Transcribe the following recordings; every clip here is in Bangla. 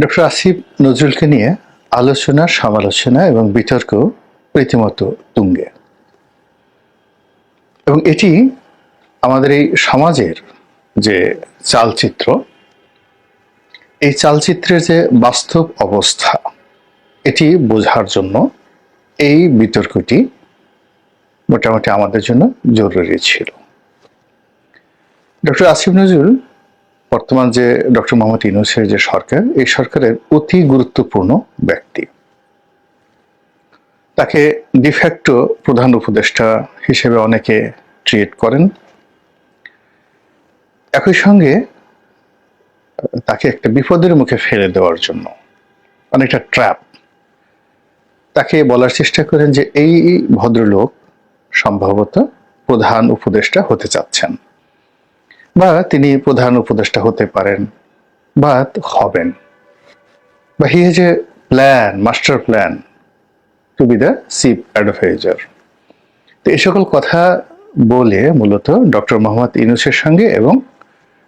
ডক্টর আসিফ নজরুলকে নিয়ে আলোচনা, সমালোচনা এবং বিতর্ক রীতিমতো তুঙ্গে। এবং এটি আমাদের এই সমাজের যে চালচিত্র, এই চালচিত্রের যে বাস্তব অবস্থা, এটি বোঝার জন্য এই বিতর্কটি মোটামুটি আমাদের জন্য জরুরি ছিল। ডক্টর আসিফ নজরুল বর্তমান যে ডক্টর মোহাম্মদ ইউনুসের যে সরকার, এই সরকারের অতি গুরুত্বপূর্ণ ব্যক্তি। তাকে ডিফ্যাক্টো প্রধান উপদেষ্টা হিসেবে অনেকে ট্রিট করেন। একই সঙ্গে, তাকে একটা বিপদের মুখে ফেলে দেওয়ার জন্য অনেকটা ট্র্যাপ তাকে বলার চেষ্টা করেন যে এই ভদ্রলোক সম্ভবত প্রধান উপদেষ্টা হতে চাচ্ছেন। বা তিনি প্রধান উপদেষ্টা হতে পারেন বা হবেন। বা he has a plan, master plan to be the chief adviser. তো এই সকল কথা বলে মূলত ডক্টর মোহাম্মদ ইউনুসের সঙ্গে এবং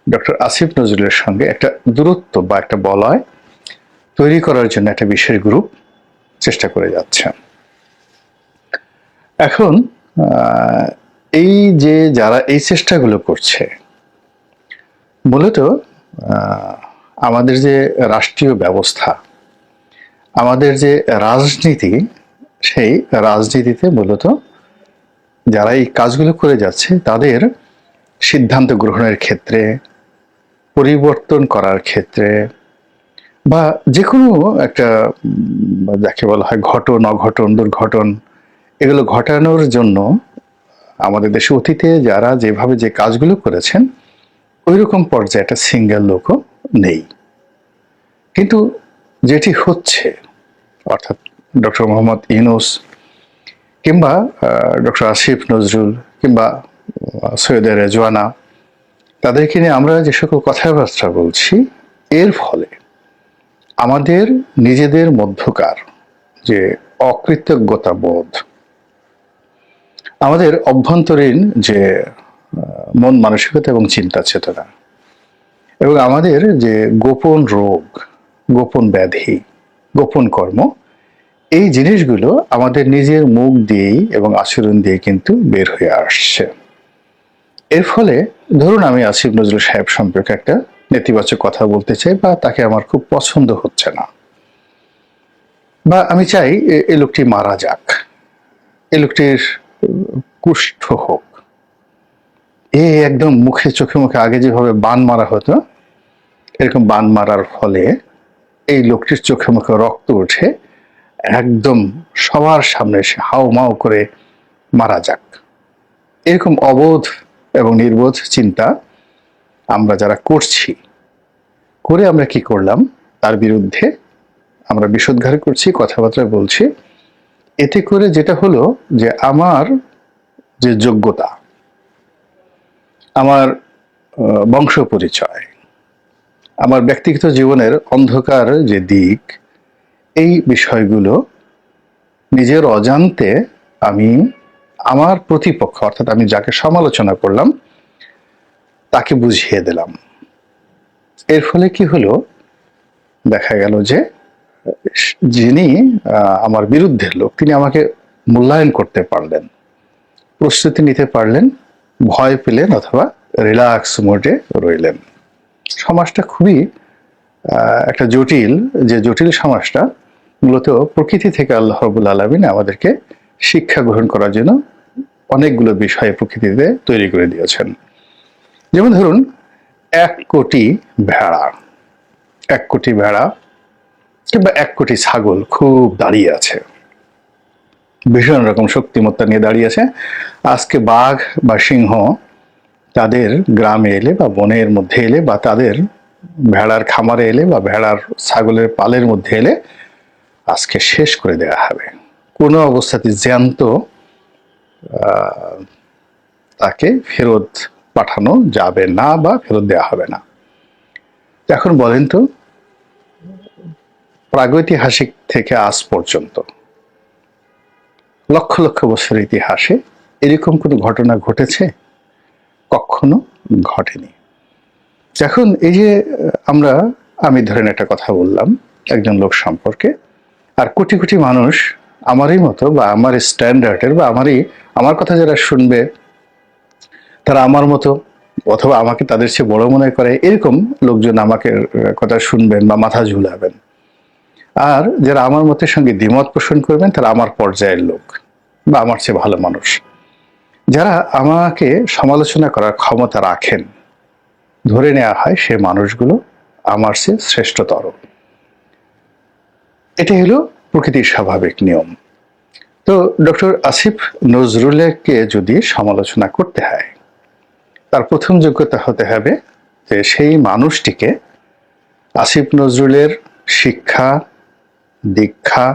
ডক্টর আসিফ নজরুলের সঙ্গে একটা দূরত্ব বা একটা বলয় তৈরি করার জন্য একটা বিশেষ গ্রুপ চেষ্টা করে যাচ্ছে। এখন এই যে যারা এই চেষ্টাগুলো করছে মূলত আমাদের যে রাষ্ট্রীয় ব্যবস্থা, আমাদের যে রাজনীতি, সেই রাজনীতিতে মূলত যারা এই কাজগুলো করে যাচ্ছে, তাদের সিদ্ধান্ত গ্রহণের ক্ষেত্রে, পরিবর্তন করার ক্ষেত্রে, বা যে কোনো একটা যাকে বলা হয় ঘটন, অঘটন, দুর্ঘটন, এগুলো ঘটানোর জন্য আমাদের দেশে অতীতে যারা যেভাবে যে কাজগুলো করেছেন ওই রকম পর্যায়ে একটা সিঙ্গেল লোকও নেই। কিন্তু যেটি হচ্ছে অর্থাৎ ডক্টর মোহাম্মদ ইউনুস কিংবা ডক্টর আসিফ নজরুল কিংবা আহ, সৈয়দা রেজওয়ানা তাদেরকে নিয়ে আমরা যে সকল কথাবার্তা বলছি এর ফলে আমাদের নিজেদের মধ্যকার যে অকৃতজ্ঞতা বোধ আমাদের অভ্যন্তরীণ যে মন, মানসিকতা এবং চিন্তা চেতনা। এবং আমাদের যে গোপন রোগ, গোপন ব্যাধি, গোপন কর্ম, এই জিনিসগুলো আমাদের নিজের মুখ দিয়েই এবং আচরণ দিয়ে কিন্তু বের হয়ে আসছে। এর ফলে ধরুন আমি আসিফ নজরুল সাহেব সম্পর্কে একটা নেতিবাচক কথা বলতে চাই বা তাকে আমার খুব পছন্দ হচ্ছে না। বা আমি চাই এ- লোকটি মারা যাক এই লোকটির কুষ্ঠ হোক। এ একদম মুখে, চোখে মুখে আগে যেভাবে বান মারা হতো, এরকম বান মারার ফলে এই লোকটির চোখে মুখে রক্ত উঠে একদম সবার সামনে এসে হাও মাও করে মারা যাক। এরকম অবোধ এবং নির্বোধ চিন্তা আমরা যারা করছি, করে আমরা কি করলাম? তার বিরুদ্ধে আমরা বিষোদ্গার করছি, কথাবার্তা বলছি। এতে করে যেটা হলো যে আমার যে যোগ্যতা আমার বংশ পরিচয়, আমার ব্যক্তিগত জীবনের অন্ধকার যে দিক, এই বিষয়গুলো নিজের অজান্তে আমি আমার প্রতিপক্ষ, অর্থাৎ আমি যাকে সমালোচনা করলাম, তাকে বুঝিয়ে দিলাম। এর ফলে কি হলো? দেখা গেল যে, যিনি আমার বিরুদ্ধের লোক, তিনি আমাকে মূল্যায়ন করতে পারলেন, প্রস্তুতি নিতে পারলেন ভয় পেলেন অথবা রিল্যাক্স মোডে রইলেন। সমাজটা খুবই একটা জটিল, যে জটিল সমাজটা মূলত প্রকৃতি থেকে আল্লাহ রবুল আলমিন আমাদেরকে শিক্ষা গ্রহণ করার জন্য অনেকগুলো বিষয় প্রকৃতিতে তৈরি করে দিয়েছেন। যেমন ধরুন, এক কোটি ভেড়া। এক কোটি ভেড়া কিংবা এক কোটি ছাগল খুব দাঁড়িয়ে আছে। ভীষণ রকম শক্তিমত্তা নিয়ে দাঁড়িয়ে আছে। আজকে বাঘ বা সিংহ তাদের গ্রামে এলে বা বনের মধ্যে এলে বা তাদের ভেড়ার খামারে এলে বা ভেড়ার ছাগলের পালের মধ্যে এলে আজকে শেষ করে দেওয়া হবে। কোনো অবস্থাতে জ্যান্ত তাকে ফেরত পাঠানো যাবে না বা ফেরত দেওয়া হবে না। এখন বলেন তো, প্রাগৈতিহাসিক থেকে আজ পর্যন্ত লক্ষ লক্ষ বছর ইতিহাসে এরকম কোনো ঘটনা ঘটেছে? কখনো ঘটেনি। এখন এই যে, আমরা, আমি ধরেন একটা কথা বললাম একজন লোক সম্পর্কে, আর কোটি কোটি মানুষ আমারই মতো বা আমার স্ট্যান্ডার্ডের বা আমারই, আমার কথা যারা শুনবে, তারা আমার মতো অথবা আমাকে তাদের চেয়ে বড় মনে করে, এরকম লোকজন আমাকে কথা শুনবেন বা মাথা ঝুলাবেন। আর যারা আমার মতের সঙ্গে দ্বিমত পোষণ করবেন, তারা আমার পর্যায়ের লোক বা আমার চেয়ে ভালো মানুষ। যারা আমাকে সমালোচনা করার ক্ষমতা রাখেন, ধরে নেওয়া হয় সে মানুষগুলো আমার চেয়ে শ্রেষ্ঠতর। এটি হলো প্রকৃতির স্বাভাবিক নিয়ম। তো ডক্টর আসিফ নজরুলকে যদি সমালোচনা করতে হয়, তার প্রথম যোগ্যতা হতে হবে যে সেই মানুষটিকে আসিফ নজরুলের শিক্ষা দীক্ষা,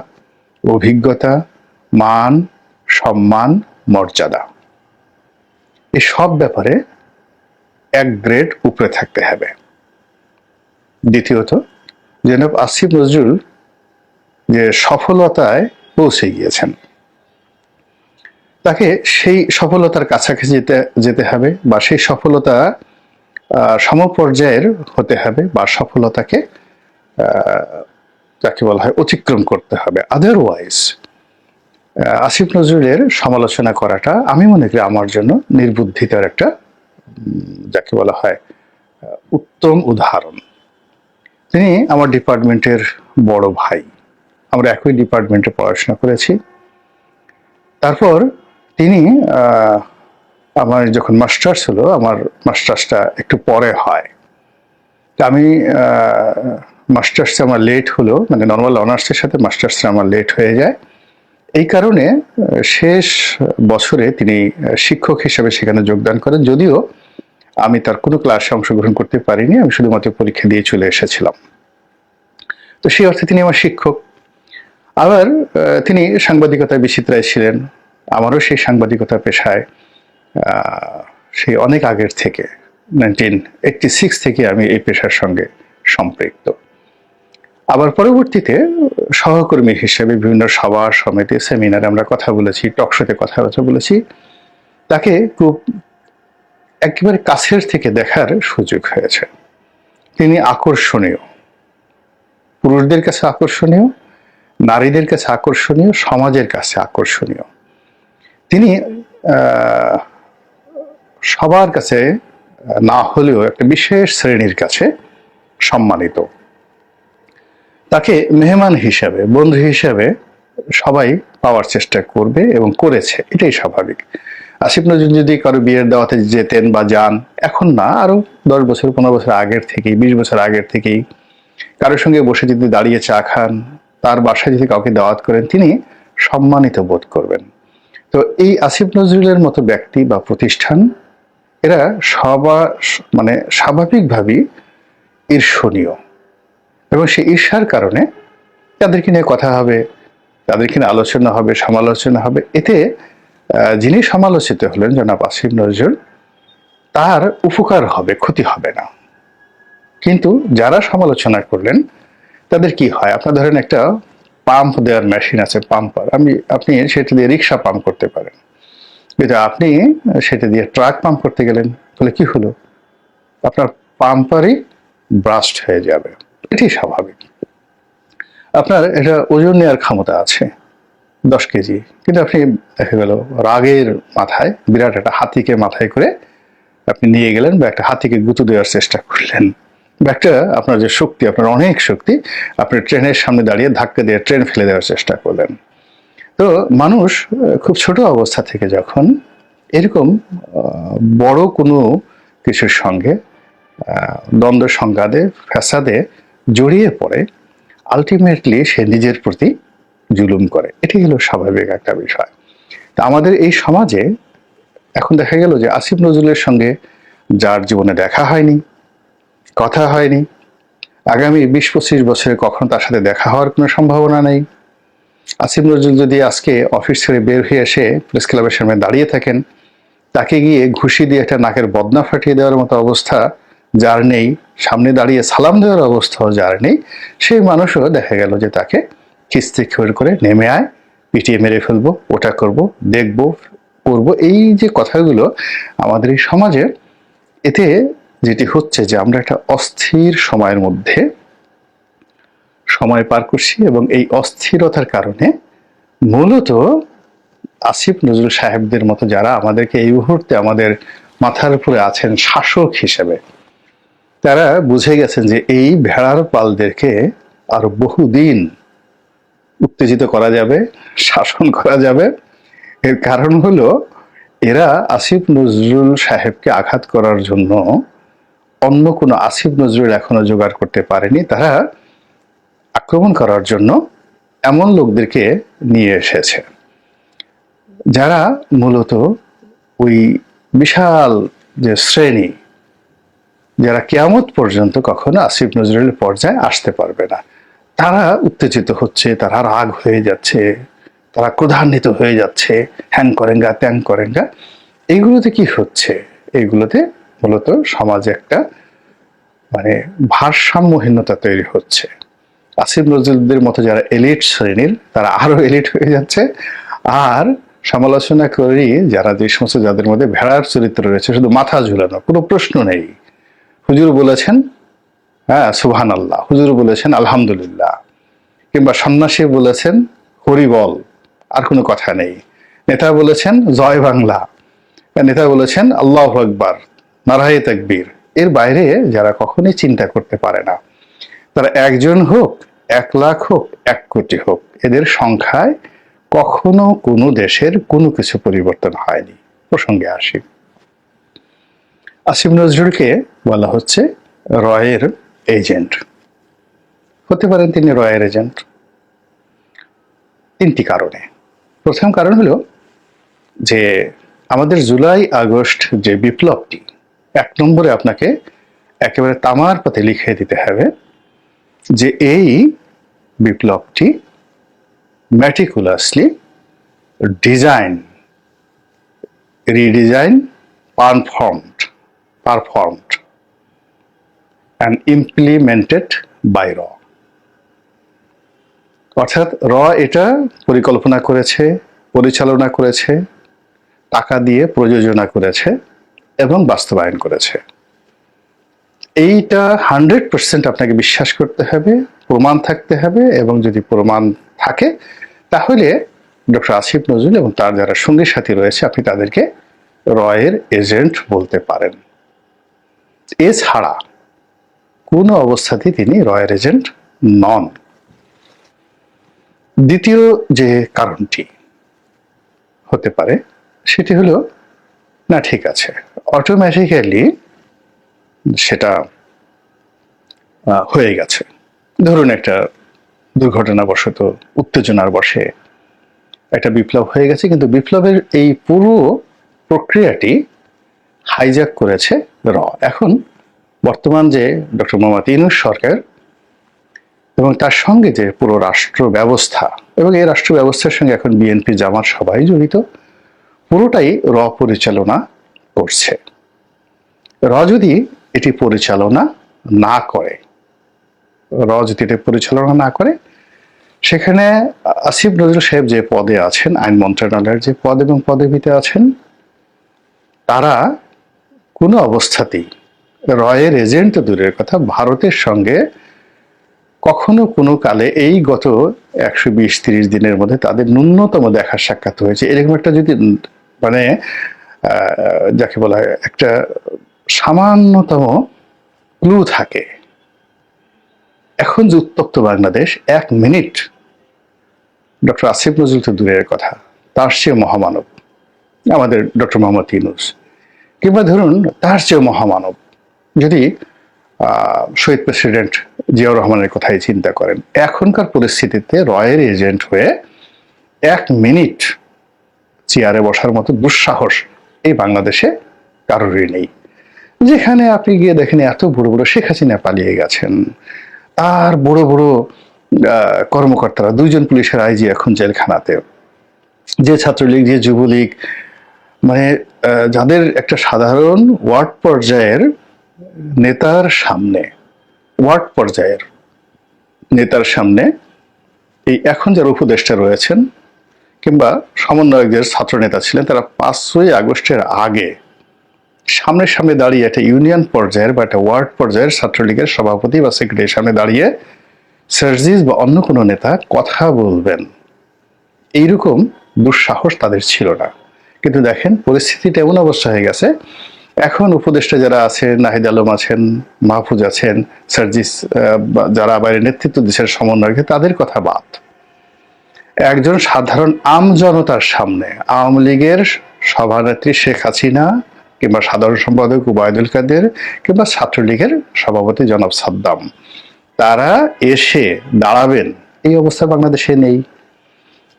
অভিজ্ঞতা, মান, সম্মান, মর্যাদা। এই সব ব্যাপারে এক গ্রেড উপরে থাকতে হবে। দ্বিতীয়ত, জনাব আসিফ নজরুল যে সফলতায় পৌঁছে গিয়েছেন, তাকে সেই সফলতার কাছাকাছি যেতে যেতে হবে বা সেই সফলতা সমপর্যায়ের হতে হবে বা সফলতাকে যাকে বলা হয় অতিক্রম করতে হবে। আদারওয়াইজ আসিফ নজরুলের সমালোচনা করাটা আমি মনে করি আমার জন্য নির্বুদ্ধিতার একটা যাকে বলা হয় উত্তম উদাহরণ। তিনি আমার ডিপার্টমেন্টের বড় ভাই। আমরা একই ডিপার্টমেন্টে পড়াশোনা করেছি। তারপর তিনি আমার যখন মাস্টার্স হলো, আমার মাস্টার্সটা একটু পরে হয়। আমি মাস্টার্সে আমার লেট হলো মানে নর্মাল অনার্সের সাথে মাস্টার্সে আমার লেট হয়ে যায়। এই কারণে শেষ বছরে তিনি শিক্ষক হিসেবে সেখানে যোগদান করেন। যদিও আমি তার কোনো ক্লাসে অংশগ্রহণ করতে পারিনি, আমি শুধুমাত্র পরীক্ষা দিয়ে চলে এসেছিলাম। তো সেই অর্থে তিনি আমার শিক্ষক। আবার তিনি সাংবাদিকতায় বিচিত্রায় ছিলেন, আমারও সেই সাংবাদিকতা পেশায় সেই অনেক আগের থেকে নাইনটিন এইটটি সিক্স থেকে আমি এই পেশার সঙ্গে সম্পৃক্ত। আবার পরবর্তীতে সহকর্মী হিসেবে বিভিন্ন সভা সমিতি, সেমিনারে আমরা কথা বলেছি টকশোতে কথা বলেছি। তাকে খুব একেবারে কাছের থেকে দেখার সুযোগ হয়েছে। তিনি আকর্ষণীয়। পুরুষদের কাছে আকর্ষণীয়, নারীদের কাছে আকর্ষণীয়, সমাজের কাছে আকর্ষণীয়। তিনি সবার কাছে না হলেও একটা বিশেষ শ্রেণির কাছে সম্মানিত। তাকে মেহমান হিসাবে, বন্ধু হিসাবে সবাই পাওয়ার চেষ্টা করবে এবং করেছে, এটাই স্বাভাবিক। আসিফ নজরুল যদি কারও বিয়ের দাওয়াতে যেতেন বা যান, এখন না, আরও দশ বছর, পনেরো বছর আগের থেকেই, বিশ বছর আগের থেকেই কারোর সঙ্গে বসে যদি দাঁড়িয়ে চা খান, তার বাসায় যদি কাউকে দাওয়াত করেন, তিনি সম্মানিত বোধ করবেন। তো এই আসিফ নজরুলের মতো ব্যক্তি বা প্রতিষ্ঠান, এরা সবা মানে স্বাভাবিকভাবেই ঈর্ষণীয়। এবং সেই ঈর্ষার কারণে তাদেরকে নিয়ে কথা হবে, তাদেরকে নিয়ে আলোচনা হবে, সমালোচনা হবে। এতে যিনি সমালোচিত হলেন জনাব আসিফ নজরুল, তার উপকার হবে, ক্ষতি হবে না। কিন্তু যারা সমালোচনা করলেন, তাদের কি হয়? আপনার ধরেন একটা পাম্প দেওয়ার মেশিন আছে পাম্পার আমি, আপনি সেটা দিয়ে রিক্সা পাম্প করতে পারেন। কিন্তু আপনি সেটা দিয়ে ট্রাক পাম্প করতে গেলেন, তাহলে কি হলো? আপনার পাম্পারই ব্রাস্ট হয়ে যাবে। এটি স্বাভাবিক। আপনার এটা ওজন নেওয়ার ক্ষমতা আছে, দশ কেজি। কিন্তু আপনি দেখা গেল রাগের মাথায়, বিরাট একটা হাতিকে মাথায় করে আপনি নিয়ে গেলেন বা একটা হাতিকে গুঁতো দেওয়ার চেষ্টা করলেন। বা একটা আপনার যে শক্তি, আপনার অনেক শক্তি, আপনি ট্রেনের সামনে দাঁড়িয়ে ধাক্কা দিয়ে ট্রেন ফেলে দেওয়ার চেষ্টা করলেন। তো মানুষ খুব ছোট অবস্থা থেকে যখন এরকম বড় কোনো কিছুর সঙ্গে দ্বন্দ্ব, সংঘাতে, ফ্যাসাদে জড়িয়ে পড়ে আলটিমেটলি সে নিজের প্রতি জুলুম করে। এটি হলো স্বাভাবিক একটা বিষয়। তা আমাদের এই সমাজে এখন দেখা গেল যে আসিফ নজরুলের সঙ্গে যার জীবনে দেখা হয়নি, কথা হয়নি, আগামী বিশ পঁচিশ বছরে কখনো তার সাথে দেখা হওয়ার কোনো সম্ভাবনা নেই। আসিফ নজরুল যদি আজকে অফিস ছেড়ে বের হয়ে এসে প্রেস ক্লাবের সামনে দাঁড়িয়ে থাকেন, তাকে গিয়ে ঘুষি দিয়ে একটা নাকের বদনা ফাটিয়ে দেওয়ার মতো অবস্থা যার নেই, সামনে দাঁড়িয়ে সালাম দেওয়ার অবস্থাও যার নেই, সেই মানুষও দেখা গেল যে তাকে কিস্তি খেয়ে করে নেমে আয়, পিটিয়ে মেরে ফেলব, ওটা করব, দেখব করব এই যে কথাগুলো আমাদের এই সমাজে, এতে যেটি হচ্ছে যে আমরা একটা অস্থির সময়ের মধ্যে সময় পার করছি এবং এই অস্থিরতার কারণে মূলত আসিফ নজরুল সাহেবদের মতো যারা আমাদেরকে এই মুহূর্তে আমাদের মাথার উপরে আছেন শাসক হিসেবে তারা বুঝে গেছেন যে এই ভেড়ার পালদেরকে আরও বহুদিন উত্তেজিত করা যাবে, শাসন করা যাবে। এর কারণ হলো, এরা আসিফ নজরুল সাহেবকে আঘাত করার জন্য অন্য কোনো আসিফ নজরুল এখনও জোগাড় করতে পারেনি। তারা আক্রমণ করার জন্য এমন লোকদেরকে নিয়ে এসেছে, যারা মূলত ওই বিশাল যে শ্রেণি যারা কেয়ামত পর্যন্ত কখনো আসিফ নজরুলের পর্যায়ে আসতে পারবে না। তারা উত্তেজিত হচ্ছে, তারা রাগ হয়ে যাচ্ছে, তারা ক্রধান্বিত হয়ে যাচ্ছে, হ্যাং করেঙ্গা, ত্যাং করেঙ্গা। এইগুলোতে কি হচ্ছে? এইগুলোতে মূলত সমাজে একটা মানে ভারসাম্যহীনতা তৈরি হচ্ছে। আসিফ নজরুলদের মতো যারা এলিট শ্রেণির, তারা আরও এলিট হয়ে যাচ্ছে। আর সমালোচনা করি যারা যে সমস্ত যাদের মধ্যে ভেড়ার চরিত্র রয়েছে, শুধু মাথা ঝুলানো, কোনো প্রশ্ন নেই। হুজুর বলেছেন হ্যাঁ সুবহান আল্লাহ হুজুর বলেছেন, আলহামদুলিল্লাহ। কিংবা সন্ন্যাসী বলেছেন হরিবল আর কোনো কথা নেই। নেতা বলেছেন, জয় বাংলা। নেতা বলেছেন, আল্লাহ আকবার, নারায় তাকবীর। এর বাইরে যারা কখনোই চিন্তা করতে পারে না। তারা একজন হোক, এক লাখ হোক, এক কোটি হোক, এদের সংখ্যায় কখনো কোনো দেশের কোনো কিছু পরিবর্তন হয়নি। প্রসঙ্গে আসি। আসিফ নজরুলকে বলা হচ্ছে রয়ের এজেন্ট। হতে পারেন তিনি রয়ের এজেন্ট। তিনটি কারণে। প্রথম কারণ হলো যে আমাদের জুলাই, আগস্ট যে বিপ্লবটি, এক নম্বরে আপনাকে একেবারে তামার পথে লিখে দিতে হবে যে এই বিপ্লবটি meticulously design redesign performed performed and implemented by র অর্থাৎ র এটা পরিকল্পনা করেছে, পরিচালনা করেছে, টাকা দিয়ে প্রযোজনা করেছে এবং বাস্তবায়ন করেছে। এইটা হান্ড্রেড পার্সেন্ট আপনাকে বিশ্বাস করতে হবে, প্রমাণ থাকতে হবে এবং যদি প্রমাণ থাকে, তাহলে ডক্টর আসিফ নজরুল এবং তার যারা সঙ্গী সাথী রয়েছে, আপনি তাদেরকে রয়ের এজেন্ট বলতে পারেন। এছাড়া কোনো অবস্থাতেই তিনি রয়্যাল এজেন্ট নন। দ্বিতীয় যে কারণটি হতে পারে, সেটি হলো, না, ঠিক আছে। অটোমেটিক্যালি সেটা হয়ে গেছে। ধরুন একটা দুর্ঘটনাবশত উত্তেজনার বসে একটা বিপ্লব হয়ে গেছে, কিন্তু বিপ্লবের এই পুরো প্রক্রিয়াটি হাইজ্যাক করেছে র। এখন বর্তমান যে ডক্টর মোহাম্মদ ইনুস সরকার এবং তার সঙ্গে যে পুরো রাষ্ট্র ব্যবস্থা এবং এই রাষ্ট্র ব্যবস্থার সঙ্গে এখন বিএনপি জামাত সবাই জড়িত, পুরোটাই র পরিচালনা করছে। র যদি এটি পরিচালনা না করে, র যদি এটি পরিচালনা না করে, সেখানে আসিফ নজরুল সাহেব যে পদে আছেন, আইন মন্ত্রণালয়ের যে পদ এবং পদবিতে আছেন, তারা কোনো অবস্থাতেই রয়ের এজেন্ট দূরের কথা ভারতের সঙ্গে কখনো কোনো কালে এই গত একশো বিশ তিরিশ দিনের মধ্যে তাদের ন্যূনতম দেখা সাক্ষাৎ হয়েছে। এরকম একটা যদি মানে যাকে বলা হয় একটা সামান্যতম ক্লু থাকে। এখন যে উত্তপ্ত বাংলাদেশ এক মিনিট ডক্টর আসিফ নজরুল তো দূরের কথা, তার সে মহামানব। আমাদের ডক্টর মোহাম্মদ ইউনুস। কিংবা ধরুন তার চেয়ে মহামানব, যদি শহীদ প্রেসিডেন্ট জিয়াউর রহমানের কথাই চিন্তা করেন, এখনকার পরিস্থিতিতে রয়ের এজেন্ট হয়ে এক মিনিট চেয়ারে বসার মতো দুঃসাহস এই বাংলাদেশে কারোরই নেই। যেখানে আপনি গিয়ে দেখেন এত বড় বড় শেখ হাসিনা পালিয়ে গেছেন, আর বড় বড় কর্মকর্তারা, দুইজন পুলিশের আইজি এখন জেলখানাতে। যে ছাত্রলীগ, যে যুবলীগ মানে যাদের একটা সাধারণ ওয়ার্ড পর্যায়ের নেতার সামনে, ওয়ার্ড পর্যায়ের নেতার সামনে এই এখন যারা উপদেষ্টা রয়েছেন কিংবা সমন্বয়কদের ছাত্র নেতা ছিলেন, তারা পাঁচই আগস্টের আগে সামনে সামনে দাঁড়িয়ে একটা ইউনিয়ন পর্যায়ের বা একটা ওয়ার্ড পর্যায়ের ছাত্রলীগের সভাপতি বা সেক্রেটারির সামনে দাঁড়িয়ে সার্জিস বা অন্য কোনো নেতা কথা বলবেন, এইরকম দুঃসাহস তাদের ছিল না। কিন্তু দেখেন, পরিস্থিতিটা এমন অবস্থা হয়ে গেছে। এখন উপদেষ্টা যারা আছেন, নাহিদ আলম আছেন, মাহফুজ আছেন, সার্জিস যারা আবার নেতৃত্ব দেশের সমন্বয়কে, তাদের কথা বাদ। একজন সাধারণ আম জনতার সামনে আওয়ামী লীগের সভানেত্রী শেখ হাসিনা কিংবা সাধারণ সম্পাদক উবায়দুল কাদের কিংবা ছাত্রলীগের সভাপতি জনাব সাদ্দাম, তারা এসে দাঁড়াবেন। এই অবস্থা বাংলাদেশে নেই।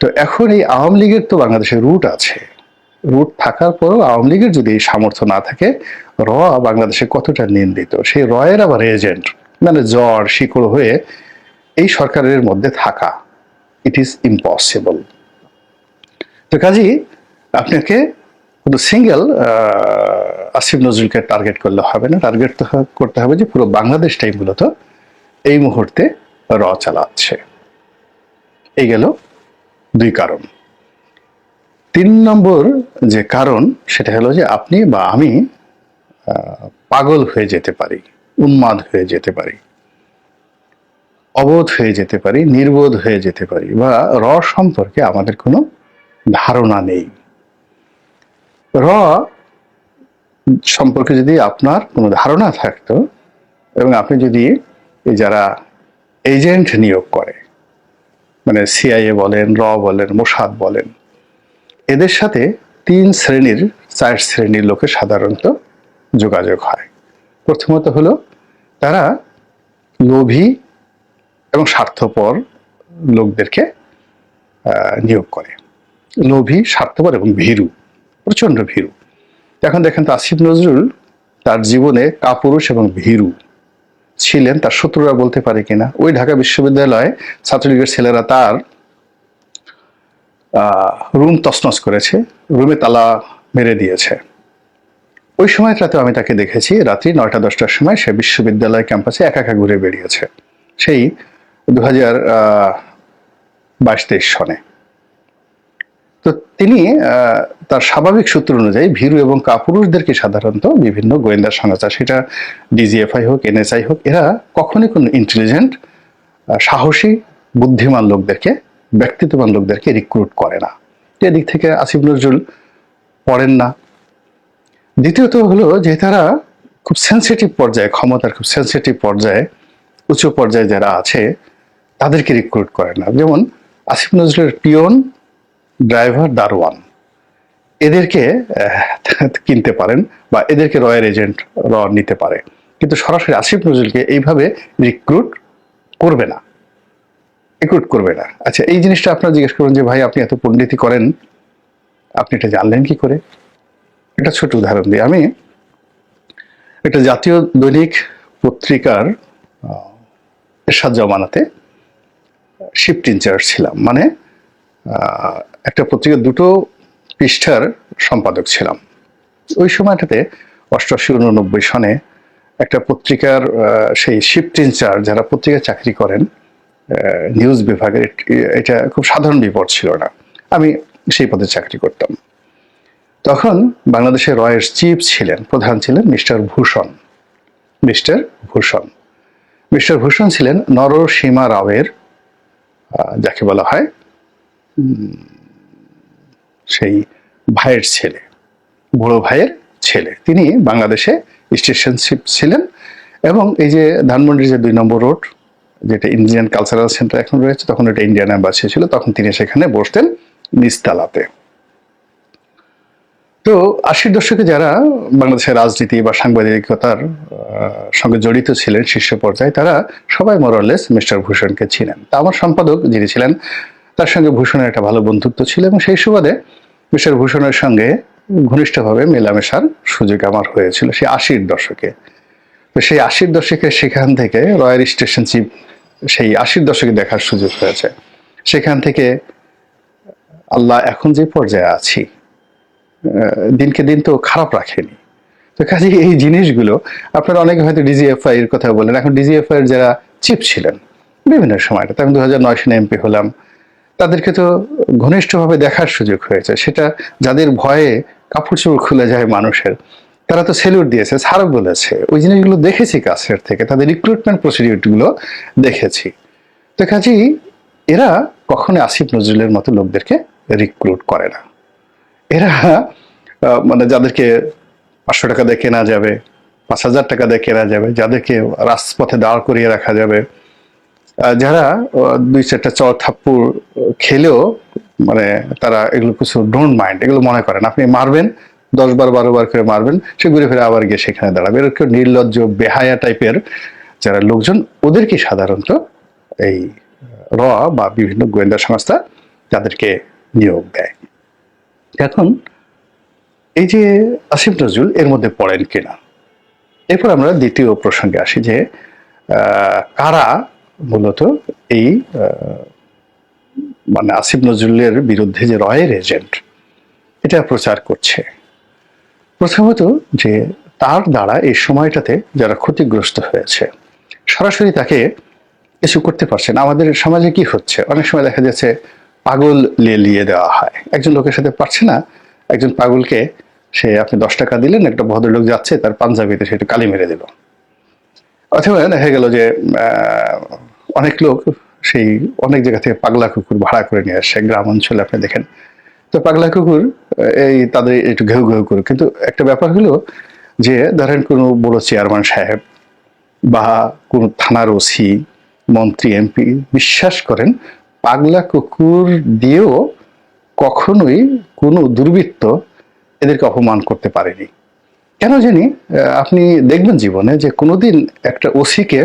তো এখন এই আওয়ামী লীগের তো বাংলাদেশে রুট আছে। রুট থাকার পরও আওয়ামী লীগের যদি এই সামর্থ্য না থাকে, র বাংলাদেশে কতটা নিন্দিত? সেই রয়ের আবার এজেন্ট মানে জ্বর, শিকড় হয়ে এই সরকারের মধ্যে থাকা ইট ইজ ইম্পসিবল তো কাজী, আপনাকে কোনো সিঙ্গেল আসিফ নজরুলকে টার্গেট করলে হবে না। টার্গেট তো করতে হবে যে পুরো বাংলাদেশটাই মূলত এই মুহূর্তে র চালাচ্ছে। এই গেল দুই কারণ। তিন নম্বর যে কারণ, সেটা হলো যে আপনি বা আমি পাগল হয়ে যেতে পারি, উন্মাদ হয়ে যেতে পারি, অবোধ হয়ে যেতে পারি, নির্বোধ হয়ে যেতে পারি বা র সম্পর্কে আমাদের কোনো ধারণা নেই। র সম্পর্কে যদি আপনার কোনো ধারণা থাকতো এবং আপনি যদি যারা এজেন্ট নিয়োগ করে মানে সিআইএ বলেন, র বলেন, মোসাদ বলেন এদের সাথে তিন শ্রেণির, চার শ্রেণির লোকের সাধারণত যোগাযোগ হয়। প্রথমত হলো তারা লোভী এবং স্বার্থপর লোকদেরকে নিয়োগ করে। লোভী, স্বার্থপর এবং ভীরু প্রচণ্ড ভীরু। এখন দেখেন তো আসিফ নজরুল তার জীবনে কাপুরুষ এবং ভীরু ছিলেন। তার শত্রুরা বলতে পারে কিনা? ওই ঢাকা বিশ্ববিদ্যালয়ে ছাত্রলীগের ছেলেরা তার রুম তছনছ করেছে, রুমে তালা মেরে দিয়েছে। ওই সময়টাতে আমি তাকে দেখেছি, রাত্রি নয়টা দশটার সময় সে বিশ্ববিদ্যালয় ক্যাম্পাসে একা একা ঘুরে বেরিয়েছে সেই দু হাজার বাইশ তেইশ সনে। তো তিনি তার স্বাভাবিক সূত্র অনুযায়ী ভীরু এবং কাপুরুষদেরকে সাধারণত বিভিন্ন গোয়েন্দা সংস্থা সেটা ডিজিএফআই হোক, এনএসআই হোক, এরা কখনোই কোনো ইন্টেলিজেন্ট সাহসী, বুদ্ধিমান লোকদেরকে ব্যক্তিত্ববান লোকদেরকে রিক্রুট করে না। এদিক থেকে আসিফ নজরুল পড়েন না। দ্বিতীয়ত হলো যে তারা খুব সেন্সিটিভ পর্যায়ে, ক্ষমতার খুব সেন্সিটিভ পর্যায়ে, উচ্চ পর্যায়ে যারা আছে, তাদেরকে রিক্রুট করে না। যেমন আসিফ নজরুলের পিয়ন ড্রাইভার দারোয়ান। এদেরকে কিনতে পারেন বা এদেরকে রয়্যাল এজেন্ট র নিতে পারে। কিন্তু সরাসরি আসিফ নজরুলকে এইভাবে রিক্রুট করবে না। রিক্রুট করবে না। আচ্ছা এই জিনিসটা আপনারা জিজ্ঞেস করুন যে, ভাই, আপনি এত পণ্ডিতি করেন, আপনি এটা জানলেন কি করে? এটা ছোট উদাহরণ দিই আমি একটা জাতীয় দৈনিক পত্রিকার এরশাদ জমানাতে শিফট ইনচার্জ ছিলাম। মানে একটা পত্রিকার দুটো পৃষ্ঠার সম্পাদক ছিলাম। ওই সময়টাতে অষ্টআশি উননব্বই সনে একটা পত্রিকার সেই শিফট ইনচার্জ যারা পত্রিকায় চাকরি করেন নিউজ বিভাগের এটা খুব সাধারণ বিপদ ছিল না। আমি সেই পদে চাকরি করতাম। তখন বাংলাদেশের রয়ের চিফ ছিলেন, প্রধান ছিলেন mister Bhushan mister Bhushan. Mister Bhushan ছিলেন নরসীমা রাওয়ের যাকে বলা হয় সেই ভাইয়ের ছেলে, বড় ভাইয়ের ছেলে। তিনি বাংলাদেশে স্টেশনশিপ ছিলেন এবং এই যে ধানমন্ডির যে দুই নম্বর রোড যেটা ইন্ডিয়ান কালচারাল সেন্টার এখন রয়েছে, তখন এটা ইন্ডিয়ান অ্যাম্বাসি ছিল, তখন তিনি সেখানে বসতেন নিস্তালাতে। তো আশির দশকে যারা বাংলাদেশের রাজনীতি বা সাংবাদিকতার সঙ্গে জড়িত ছিলেন শীর্ষ পর্যায়ে, তারা সবাই মরলেস মিস্টার ভূষণকে ছিলেন তা আমার সম্পাদক যিনি ছিলেন, তার সঙ্গে ভূষণের একটা ভালো বন্ধুত্ব ছিল এবং সেই সুবাদে মিস্টার ভূষণের সঙ্গে ঘনিষ্ঠভাবে মেলামেশার সুযোগ আমার হয়েছিল সেই আশির দশকে। তো সেই আশির দশকে সেখান থেকে রয়্যাল স্টেশন চিফ, সেই আশির দশকে দেখার সুযোগ হয়েছে। সেখান থেকে আল্লাহ এখন যে পর্যায়ে আছি দিনকে দিন তো খারাপ রাখেনি। তো কাজে এই জিনিসগুলো আপনারা অনেকে হয়তো ডিজিএফআই এর কথা বলেন এখন ডিজিএফআই এর যারা চিফ ছিলেন, বিভিন্ন সময়টাতে আমি দু হাজার নয় সালে এমপি হলাম, তাদেরকে তো ঘনিষ্ঠভাবে দেখার সুযোগ হয়েছে। সেটা যাদের ভয়ে কাপড় চোপড় খুলে যায় মানুষের তারা তো সেলুট দিয়েছে ছাড় বলেছে। ওই জিনিসগুলো দেখেছি কাছের থেকে, তাদের রিক্রুটমেন্ট প্রসিডিউরগুলো দেখেছি। তো কাজেই এরা কখনো আসিফ নজরুলের মতো লোকদেরকে রিক্রুট করে না। এরা মানে যাদেরকে পাঁচশো টাকা দিয়ে কেনা যাবে, পাঁচ হাজার টাকা দিয়ে কেনা যাবে, যাদেরকে রাজপথে দাঁড় করিয়ে রাখা যাবে যারা দুই চারটা চর থাপ্পুর খেলেও মানে তারা এগুলো কিছু ডোন্ট মাইন্ড এগুলো মনে করেন আপনি মারবেন দশ বার, বারো বার করে মারবেন, সে ঘুরে ফিরে আবার গিয়ে সেখানে দাঁড়াবে। এরকম নির্লজ্জ, বেহায়া টাইপের যারা লোকজন, ওদেরকে সাধারণত এই র বা বিভিন্ন গোয়েন্দা সংস্থা তাদেরকে নিয়োগ দেয়। এখন এই যে আসিফ নজরুল এর মধ্যে পড়েন কিনা? এরপর আমরা দ্বিতীয় প্রসঙ্গে আসি যে কারা মূলত এই মানে আসিফ নজরুলের বিরুদ্ধে যে রয়ের এজেন্ট, এটা প্রচার করছে? প্রথমত যে তার দ্বারা এই সময়টাতে যারা ক্ষতিগ্রস্ত হয়েছে, সরাসরি তাকে কিছু করতে পারছে না। আমাদের সমাজে কি হচ্ছে? অনেক সময় দেখা যাচ্ছে পাগল লেলিয়ে দেওয়া হয়। একজন লোকের সাথে পারছে না, একজন পাগলকে সে আপনি দশ টাকা দিলেন, একটা ভদ্রলোক যাচ্ছে, তার পাঞ্জাবিতে সেটা কালি মেরে দিল। অথবা দেখা গেল যে অনেক লোক সেই অনেক জায়গা থেকে পাগলা কুকুর ভাড়া করে নিয়ে আসে, গ্রাম অঞ্চলে আপনি দেখেন। তো পাগলা কুকুর এই তাদের একটু ঘেউ ঘেউ করে। কিন্তু একটা ব্যাপার হলো যে, ধরেন কোনো বড় চেয়ারম্যান সাহেব বা কোনো থানার ওসি, মন্ত্রী, এমপি বিশ্বাস করেন, পাগলা কুকুর দিয়েও কখনোই কোনো দুর্বৃত্ত এদেরকে অপমান করতে পারেনি। কেন জানি আপনি দেখবেন জীবনে যে কোনোদিন একটা ওসিকে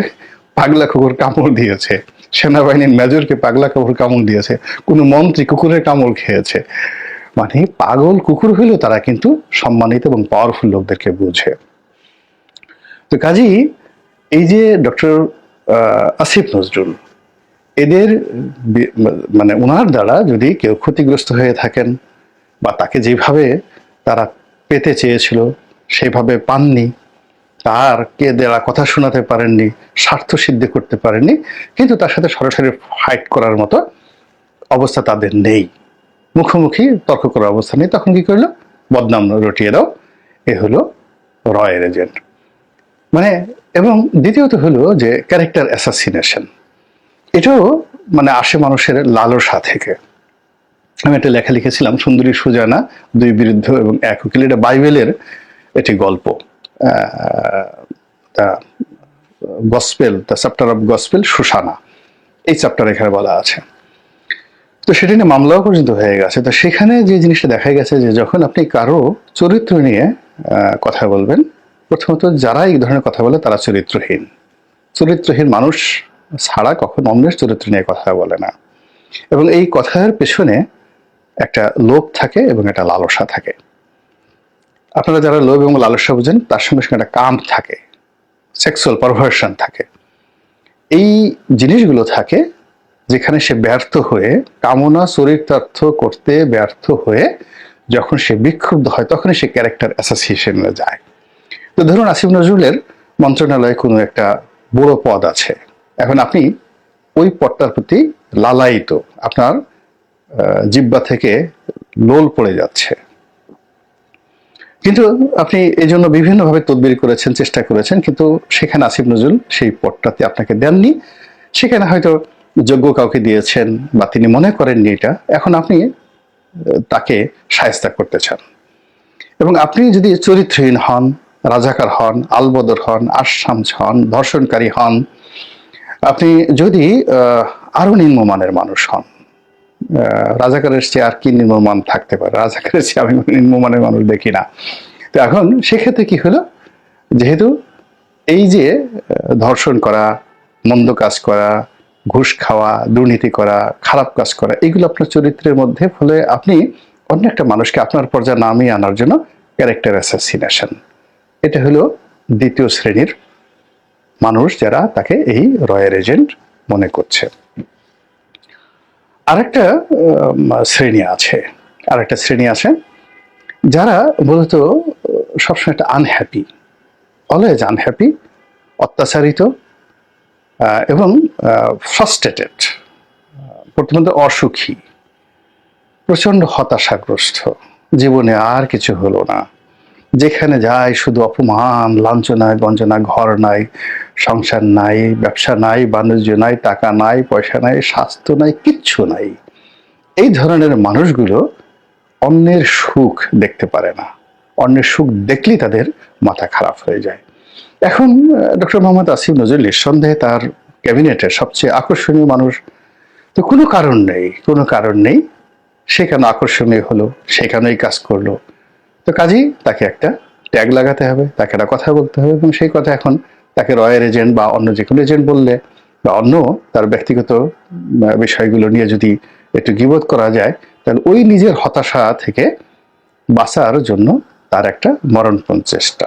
পাগলা কুকুর কামড় দিয়েছে, সেনাবাহিনীর মেজরকে পাগলা কুকুর কামড় দিয়েছে, কোনো মন্ত্রী কুকুরের কামড় খেয়েছে। মানে পাগল কুকুর হলেও তারা কিন্তু সম্মানিত এবং পাওয়ারফুল লোকদেরকে বুঝে। তো কাজেই এই যে ডক্টর আসিফ নজরুল, এদের মানে ওনার দ্বারা যদি কেউ ক্ষতিগ্রস্ত হয়ে থাকেন বা তাকে যেভাবে তারা পেতে চেয়েছিল সেভাবে পাননি, তার কে দেওয়া কথা শোনাতে পারেননি, স্বার্থ সিদ্ধি করতে পারেননি, কিন্তু তার সাথে সরাসরি ফাইট করার মতো অবস্থা তাদের নেই। মুখোমুখি তর্ক করার অবস্থা নেই। তখন কি করল? বদনাম রটিয়ে দাও। এ হলো রয়ের এজেন্ট মানে এবং দ্বিতীয়ত হলো যে ক্যারেক্টার অ্যাসাসিনেশন। এটাও মানে আসে মানুষের লালসা থেকে। আমি একটা লেখা লিখেছিলাম, সুন্দরী সুজানা, দুই বিরুদ্ধ এবং এক উকিল। এটা বাইবেলের একটি গল্প। Gospel the chapter of gospel Susanna. এই চ্যাপ্টার এখানে বলা আছে। তো সেটা নিয়ে মামলাও পর্যন্ত হয়ে গেছে। তো সেখানে যে জিনিসটা দেখা গেছে যে যখন আপনি কারও চরিত্র নিয়ে কথা বলবেন, প্রথমত যারা এই ধরনের কথা বলে তারা চরিত্রহীন। চরিত্রহীন মানুষ ছাড়া কখন অন্যের চরিত্র নিয়ে কথা বলে না। এবং এই কথার পেছনে একটা লোভ থাকে এবং একটা লালসা থাকে। আপনারা যারা লোভ এবং লালসা বুঝেন, তার সঙ্গে সঙ্গে একটা কাম থাকে সেক্সুয়াল পারভার্সন থাকে। এই জিনিসগুলো থাকে যেখানে সে ব্যর্থ হয়ে কামনা চরিতার্থ করতে ব্যর্থ হয়ে যখন সে বিক্ষুব্ধ হয়, তখনই সে ক্যারেক্টার অ্যাসোসিয়েশনে যায়। তো ধরুন আসিফ নজরুলের মন্ত্রণালয়ে কোনো একটা বড় পদ আছে। এখন আপনি ওই পদটার প্রতি লালায়িত, আপনার জিব্বা থেকে লোল পড়ে যাচ্ছে। কিন্তু আপনি এই জন্য বিভিন্নভাবে তদবির করেছেন, চেষ্টা করেছেন, কিন্তু সেখানে আসিফ নজরুল সেই পদটাতে আপনাকে দেননি। সেখানে হয়তো যোগ্য কাউকে দিয়েছেন বা তিনি মনে করেননি এটা এখন আপনি তাকে সায়স্তা করতে চান। এবং আপনি যদি চরিত্রহীন হন রাজাকার হন আলবদর হন আশামস হন ধর্ষণকারী হন আপনি যদি আহ, আরও নিম্নমানের মানুষ হন রাজাকারের চেয়ে আর কি নিম্নমান থাকতে পারে? রাজাকারের চেয়ে আমি নিম্নমানের মানুষ দেখি না। তো এখন সেক্ষেত্রে কি হলো? যেহেতু এই যে ধর্ষণ করা মন্দ কাজ করা ঘুষ খাওয়া, দুর্নীতি করা, খারাপ কাজ করা, এগুলো আপনার চরিত্রের মধ্যে ফলে আপনি অন্য একটা মানুষকে আপনার পর্যায়ে নামিয়ে আনার জন্য ক্যারেক্টার অ্যাসাসিনেশন এটা হলো দ্বিতীয় শ্রেণির মানুষ যারা তাকে এই রয়্যাল এজেন্ট মনে করছে। আরেকটা শ্রেণি আছে, আরেকটা শ্রেণি আছে যারা মূলত সবসময় একটা আনহ্যাপি অলওয়েজ আনহ্যাপি অত্যাচারিত এবং ফ্রাস্ট্রেটেড প্রথমত অসুখী, প্রচণ্ড হতাশাগ্রস্ত, জীবনে আর কিছু হলো না। যেখানে যায় শুধু অপমান লাঞ্ছনা গঞ্জনা, ঘর নাই, সংসার নাই, ব্যবসা নাই, বাণিজ্য নাই, টাকা নাই, পয়সা নাই, স্বাস্থ্য নাই, কিচ্ছু নাই। এই ধরনের মানুষগুলো অন্যের সুখ দেখতে পারে না। অন্যের সুখ দেখলেই তাদের মাথা খারাপ হয়ে যায়। এখন ডক্টর মোহাম্মদ আসিফ নজরুল নিঃসন্দেহে তার ক্যাবিনেটের সবচেয়ে আকর্ষণীয় মানুষ তো কোনো কারণ নেই, কোনো কারণ নেই। সে কেন আকর্ষণীয় হলো? সে কেন এই কাজ করল? তো কাজেই তাকে একটা ট্যাগ লাগাতে হবে, তাকে একটা কথা বলতে হবে এবং সেই কথা এখন তাকে রয়্যাল এজেন্ট বা অন্য যে কোনো এজেন্ট বললে বা অন্য তার ব্যক্তিগত বিষয়গুলো নিয়ে যদি একটু গিবোধ করা যায়, তাহলে ওই নিজের হতাশা থেকে বাঁচার জন্য তার একটা মরণপণ চেষ্টা।